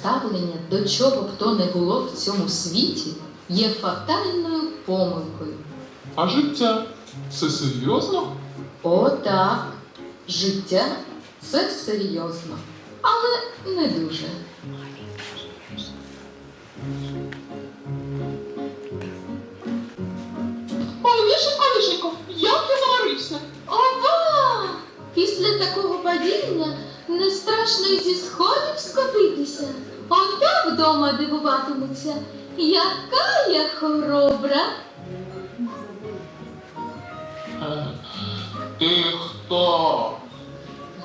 ставлення до чого б то не було в цьому світі є фатальною помилкою. А життя це серйозно? О, так, життя це серйозно, але не дуже. Ой, Мішенько, Мішенько, як я заморився? Ова! Після такого падіння не страшно й зі сходів скотитися. Ото вдома дивуватимуться, яка я хоробра. Ти хто?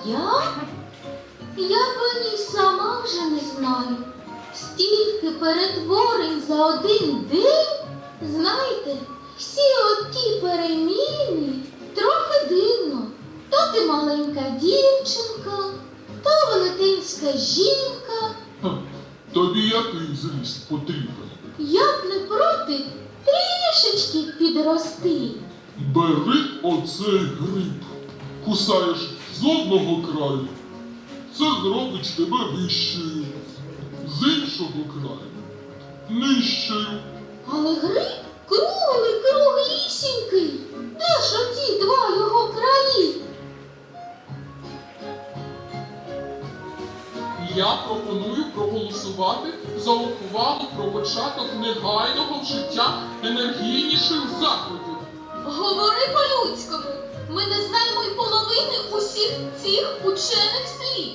Я? Я б і сама вже не знаю. Стільки перетворень за один день. Знаєте, всі оті переміни трохи дивно. То ти маленька дівчинка, то велетенська жінка. Тобі який зріст потрібен? Я б не проти трішечки підрости. Бери оцей гриб. Кусаєш з одного краю. Це зробить тебе вищою. З іншого краю нижчою. Але гриб круглий, круглісінький. Де ж оті два його краї? Я пропоную проголосувати за ухвалу про початок негайного вжиття енергійніших заходів. Говори по-людському. Ми не знаємо й половини усіх цих учених слів.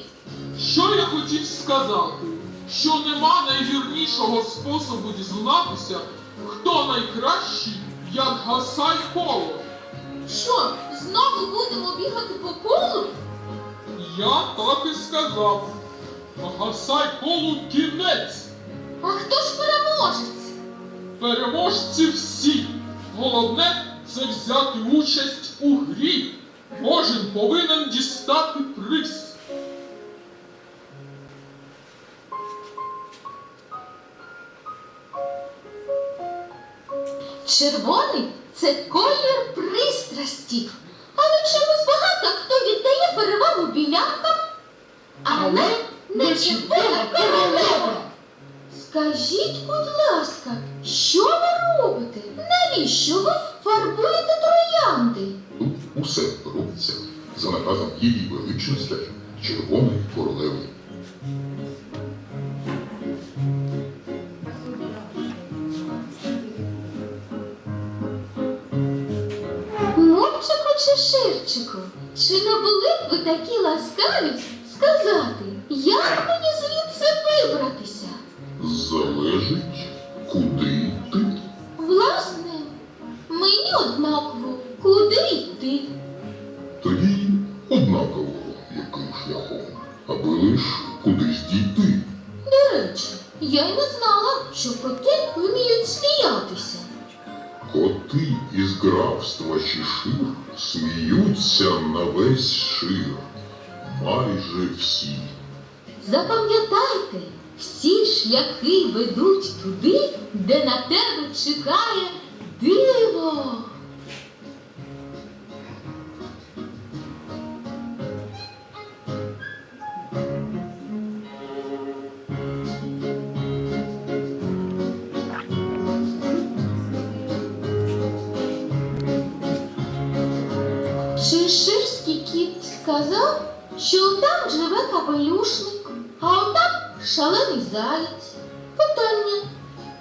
Що я хотів сказати? Що нема найвірнішого способу дізнатися, хто найкращий, як гасай коло. Що, знову будемо бігати по колу? Я так і сказав. Гасай колу кінець. А хто ж переможець? Переможці всі. Головне це взяти участь у грі. Кожен повинен дістати приз. Червоний це колір пристрасті. Але чомусь багато хто віддає перевагу білянкам, але не чіпила королева. Скажіть, будь ласка, що ви робите? Навіщо ви фарбуєте троянди? Тут усе робиться за наказом її величності Червоної королеви. Мовчику чи ширчику, чи не були б ви такі ласкаві сказати, як мені звідси вибратися? Запам'ятайте, всі шляхи ведуть туди, де на тебе чекає диво. Чеширський кіт сказав, що там живе капелюшник, шалений заєць. Питання,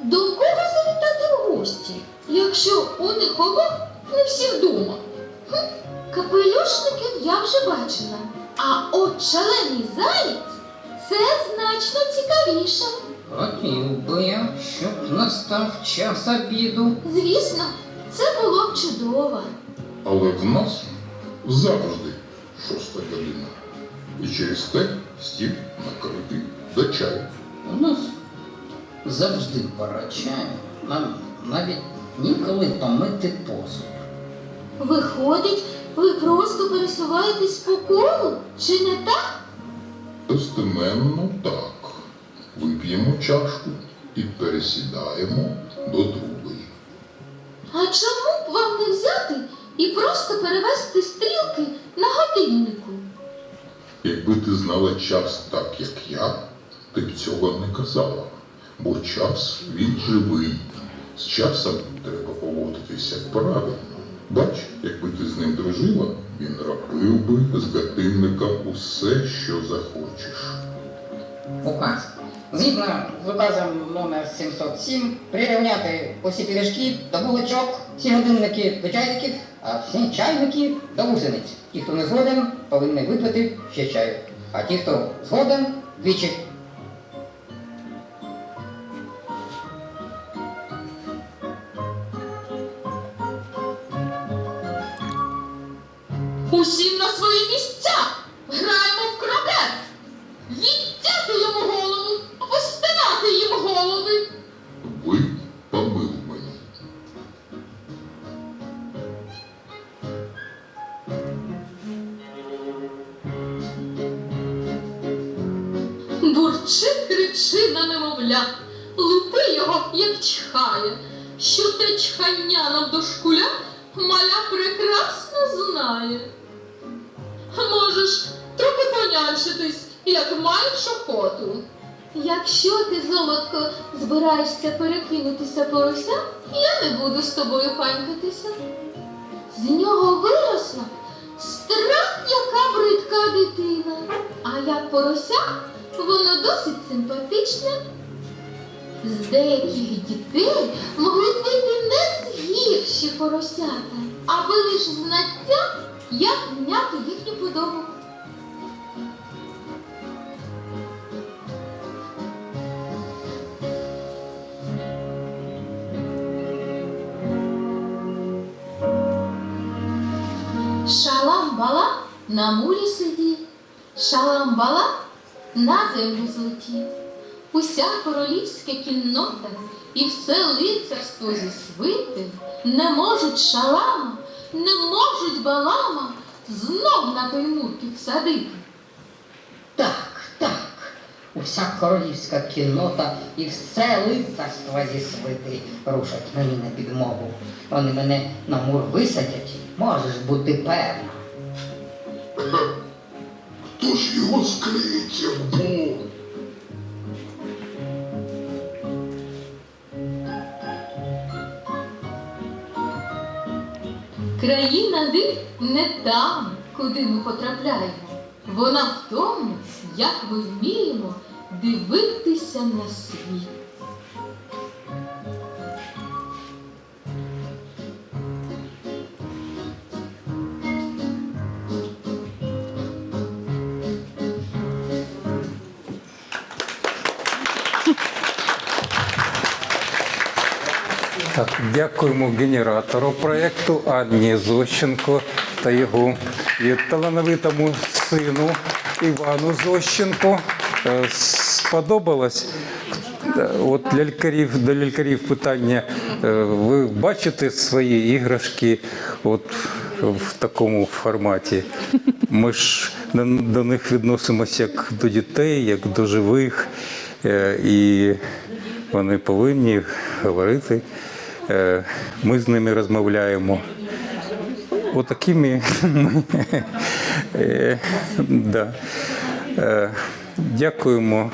до кого завітати в гості, якщо у них обох не всі вдома? Хм, капелюшників я вже бачила, а от шалений заєць це значно цікавіше. Хотів би я, щоб настав час обіду. Звісно, це було б чудово. Але в нас завжди шоста година. І через те стіл накритий до чаю. У нас завжди пора чаю. Нам навіть ніколи помити посуд. Виходить, ви просто пересуваєтесь по колу, чи не так? Достеменно так. Вип'ємо чашку і пересідаємо до другої. А чому б вам не взяти і просто перевести стрілки на годиннику? Якби ти знала час так, як я, ти б цього не казала, бо час він живий. З часом треба поводитися правильно. Бач, якби ти з ним дружила, він робив би з годинника усе, що захочеш. Указ. Згідно з указом номер 707 прирівняти усі пиріжки до булочок, всі годинники до чайників, а всі чайники до гусениць. Ті, хто не згоден, повинні випити ще чаю. А ті, хто згоден, двічі. Усім на знає. Можеш трохи понянчитись, як маєш охоту. Якщо ти, золотко, збираєшся перекинутися порося, я не буду з тобою панькатися. З нього виросла страх, яка бридка дитина. А як порося, воно досить симпатичне. З деяких дітей могли б вийти не гірші поросята, аби лиш знаття, як вняти їхню подобу. Шалам-бала на мурі сидів, шалам-бала на землю злетів. Уся королівська кіннота і все лицарство зі свити не можуть шалама, не можуть балама знов на той мур підсадити. Так, так. Уся королівська кіннота і все лицарство зі свити рушать мені на підмогу. Вони мене на мур висадять, можеш бути певна. Хто ж його склеїть, як Країна див не там, куди ми потрапляємо. Вона в тому, як ми вміємо дивитися на світ. Так, дякуємо генератору проєкту Анні Зощенко та його талановитому сину Івану Зощенко. Е, Сподобалось. Е, От лялькарів до лялькарів питання. Е, Ви бачите свої іграшки от в такому форматі? Ми ж до, них відносимося як до дітей, як до живих. І вони повинні говорити. Е, Ми з ними розмовляємо. Отакими ми. Е, да. Е, Дякуємо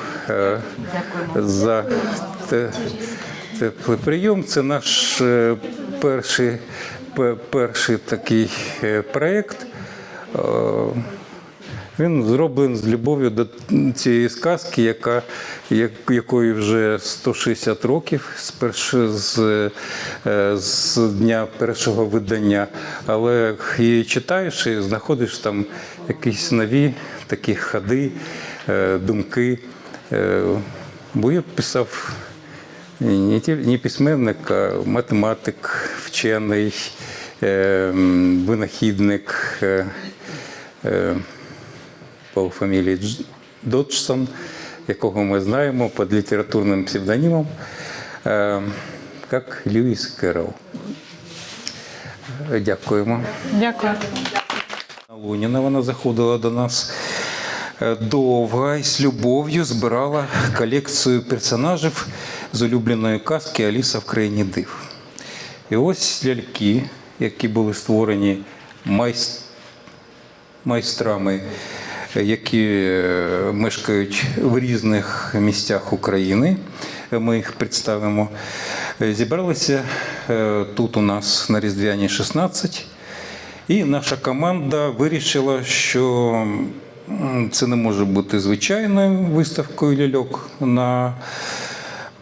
за те- теплий прийом. Це наш перший, пе- перший такий проєкт. Він зроблений з любов'ю до цієї сказки, яка, якої вже 160 років з, перш, з, е, з дня першого видання. Але її читаєш і знаходиш там якісь нові такі ходи, е, думки. Е, Бо я писав не, письменник, а математик, вчений, винахідник. По фамілії Дж- Доджсон, якого ми знаємо під літературним псевдонімом, е, як Льюіс Керол. Е, Дякуємо. Дякую. Луніна вона заходила до нас е, довго і з любов'ю збирала колекцію персонажів з улюбленої казки Аліса в країні див. І ось ляльки, які були створені майс- майстрами які е, мешкають в різних місцях України. Ми їх представимо. Е, Зібралися е, тут у нас на Різдвяній 16. І наша команда вирішила, що це не може бути звичайною виставкою ляльок на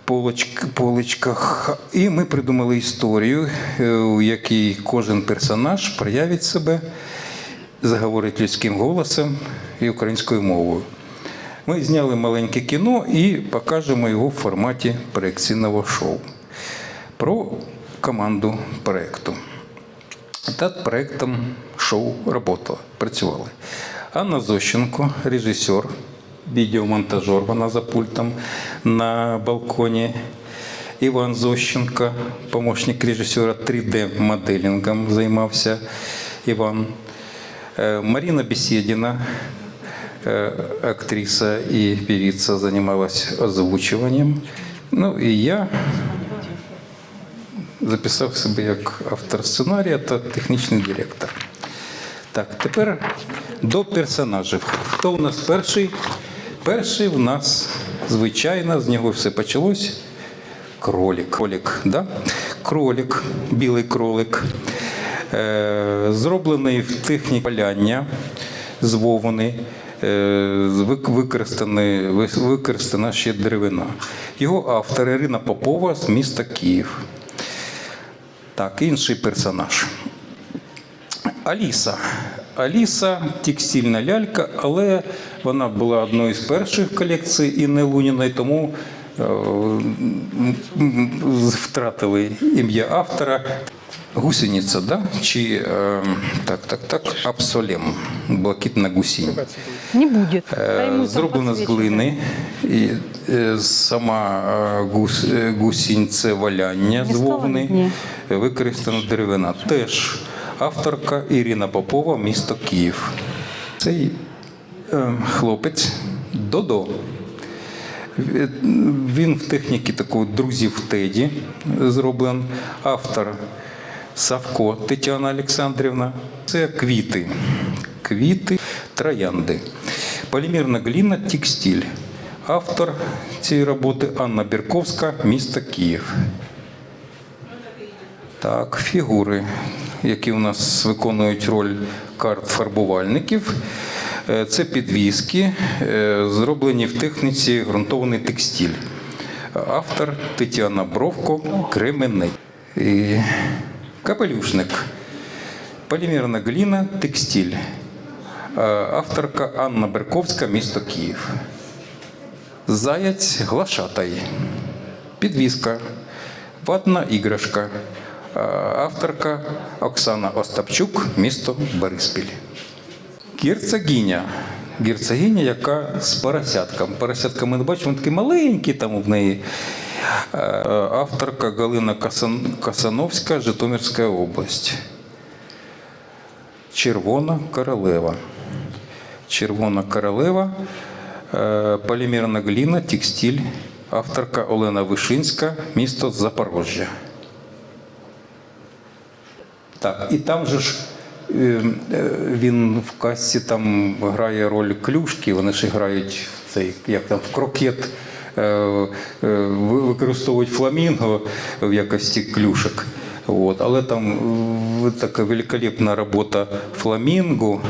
полочк- поличках. І ми придумали історію, у якій кожен персонаж проявить себе, заговорить людським голосом і українською мовою. Ми зняли маленьке кіно і покажемо його в форматі проекційного шоу про команду проєкту. Над проектом шоу работала, працювали. Анна Зощенко, режисер, відеомонтажер, вона за пультом на балконі. Іван Зощенко, помощник режисера 3D-моделінгом займався Іван. Е, Марина Беседина, е, актриса і певица, займалась озвучуванням. Ну і я записав себе як автор сценарія та технічний директор. Так, тепер до персонажів. Хто у нас перший? Перший в нас, звичайно, з нього все почалось. Кролик. Кролик, да? кролик, білий кролик, зроблений в техніці паляння з вовни, е, використаний- ви- використана ще деревина. Його автор Ірина Попова з міста Київ. Так, інший персонаж. Аліса. Аліса текстильна лялька, але вона була одною з перших в колекції Інни Луніної, тому е, втратили ім'я автора. Гусениця, да? Чи е, так, так, так, абсолем, блакитна гусінь. Не будет. Е, Зроблена з глини. І е, сама е, гус, е, гусінь це валяння з вовни, використана деревина. Теж авторка Ірина Попова, місто Київ. Цей е, хлопець Додо. Він в техніці такого друзів Теді зроблен. Автор Савко Тетяна Олександрівна. Це квіти. Квіти, троянди. Полімерна гліна, текстиль. Автор цієї роботи Анна Бірковська, місто Київ. Так, фігури, які у нас виконують роль карт фарбувальників. Е, Це підвіски, е, зроблені в техніці ґрунтований текстиль. Автор Тетяна Бровко, Кременець. Капелюшник. Полімерна гліна, текстиль. Е, Авторка Анна Берковська, місто Київ. Заяць глашатай. Підвіска. Ватна іграшка. Авторка Оксана Остапчук, місто Бориспіль. Герцогиня. Герцогиня, яка з поросятком. Поросятка ми не бачимо, вони такі маленькі там в неї. Е, Авторка Галина Касановська, Житомирська область. Червона королева. Червона королева, е, полімерна гліна, текстиль. Авторка Олена Вишинська, місто Запорожжя. Так, і там же ж він в касці там грає роль клюшки, вони ж грають цей, як там, в крокет, е, е, ви- використовують фламінго в якості клюшок. От. Але там е, така великолепна робота фламінго.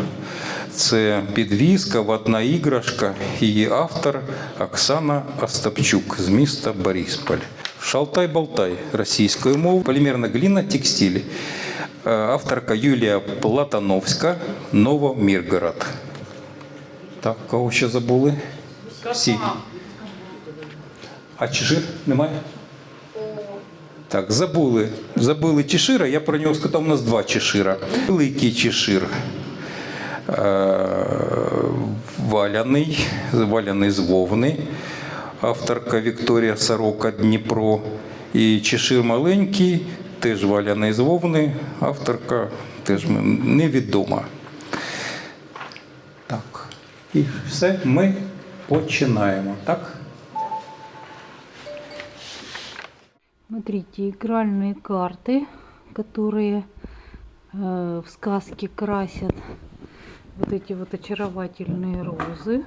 Це підвізка, ватна іграшка. Її автор Оксана Остапчук з міста Борисполь. Шалтай-болтай російською мовою, полімерна гліна, текстиль. Е, Авторка Юлія Платановська, Новоміргород. Так, кого ще забули? Всі. А чижир немає? Так, забули. Забули чешира. Я про нього сказав, у нас два чешира. Великий чешир. Е, Валяний, валяний з вовни. Авторка Вікторія Сорока Дніпро. І чешир маленький, теж валяний з вовни. Авторка теж м- невідома. Так. І все, ми починаємо, так? Смотрите, игральные карты, которые э, в сказке красят вот эти вот очаровательные розы.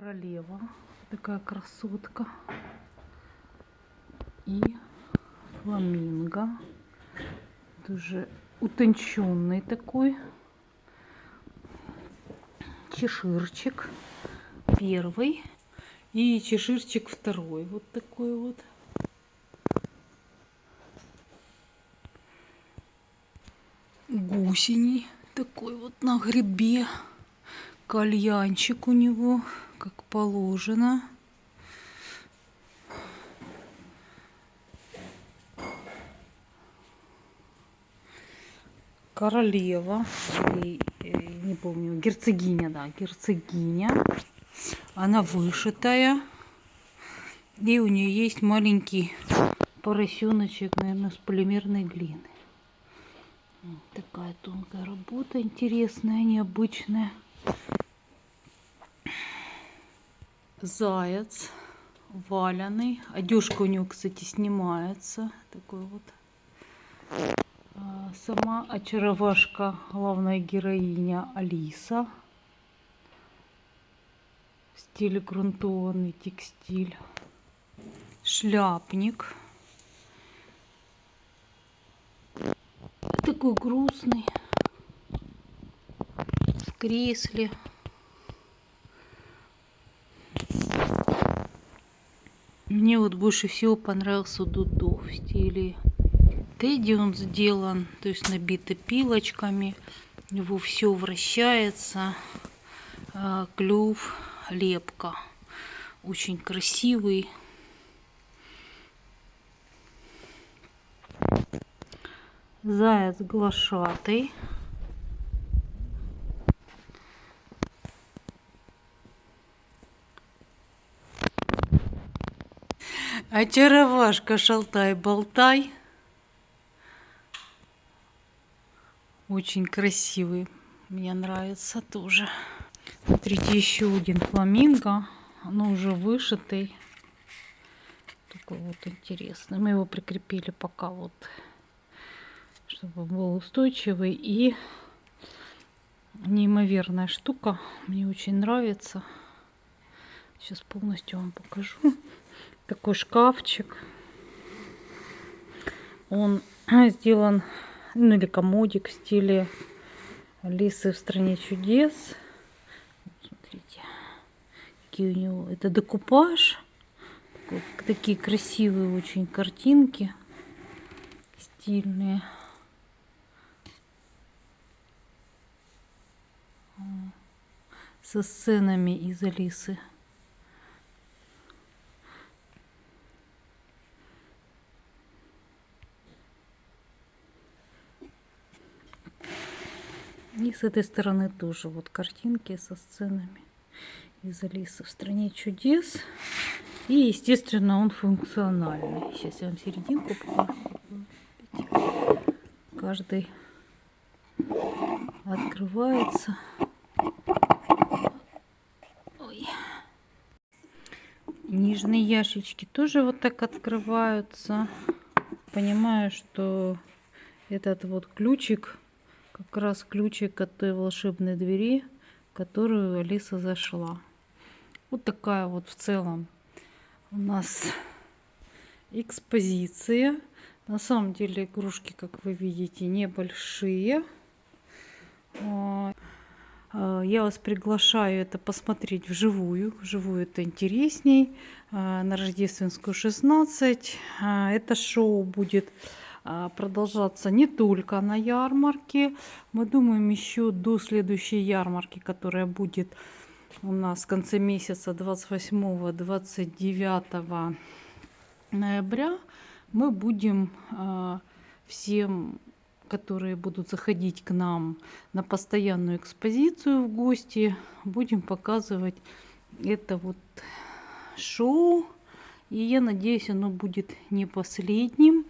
Королева, такая красотка. И фламинго, тоже утонченный такой. Чеширчик первый и чеширчик второй. Вот такой вот. Гусений такой вот на грибе. Кальянчик у него, как положено. королева, или, э, не помню, герцогиня, да, герцогиня. Она вышитая. И у нее есть маленький поросеночек, наверное, с полимерной глины. Такая тонкая работа, интересная, необычная. Заяц валяный. Одежка у него, кстати, снимается. Такой вот а, Сама очаровашка, главная героиня Алиса. В стиле грунтованный текстиль. Шляпник. Такой грустный. В кресле. Мне вот больше всего понравился Дудо в стиле Тедди он сделан, то есть набиты пилочками. У него все вращается. А, Клюв, лепка. Очень красивый. Заяц глашатый. Очаровашка шалтай-болтай. Очень красивый. Мне нравится тоже. Смотрите, еще один фламинго. Оно уже вышитый. Такой вот интересный. Мы его прикрепили пока вот, чтобы был устойчивый. И неимоверная штука. Мне очень нравится. Сейчас полностью вам покажу. Такой шкафчик. Он сделан ну или комодик в стиле Алисы в стране чудес. Смотрите, какие у него. Это декупаж. Такие красивые очень картинки. Стильные. Со сценами из Алисы. И с этой стороны тоже вот картинки со сценами из Алисы в стране чудес. И, естественно, он функциональный. Сейчас я вам серединку покажу. Каждый открывается. Ой. Нижние яшечки тоже вот так открываются. Понимаю, что этот вот ключик как раз ключик от той волшебной двери, в которую Алиса зашла. Вот такая вот в целом у нас экспозиция. На самом деле игрушки, как вы видите, небольшие. А, Я вас приглашаю это посмотреть вживую. Вживую это интересней. А, На Рождественскую 16. А, Это шоу будет продолжаться не только на ярмарке. Мы думаем еще до следующей ярмарки, которая будет у нас в конце месяца 28-29 ноября, мы будем а, всем, которые будут заходить к нам на постоянную экспозицию в гости, будем показывать это вот шоу. И я надеюсь, оно будет не последним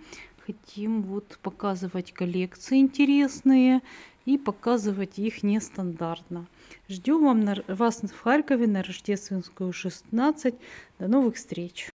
хотим вот показывать коллекции интересные и показывать их нестандартно. Ждем вам вас в Харькове на Рождественскую 16. До новых встреч!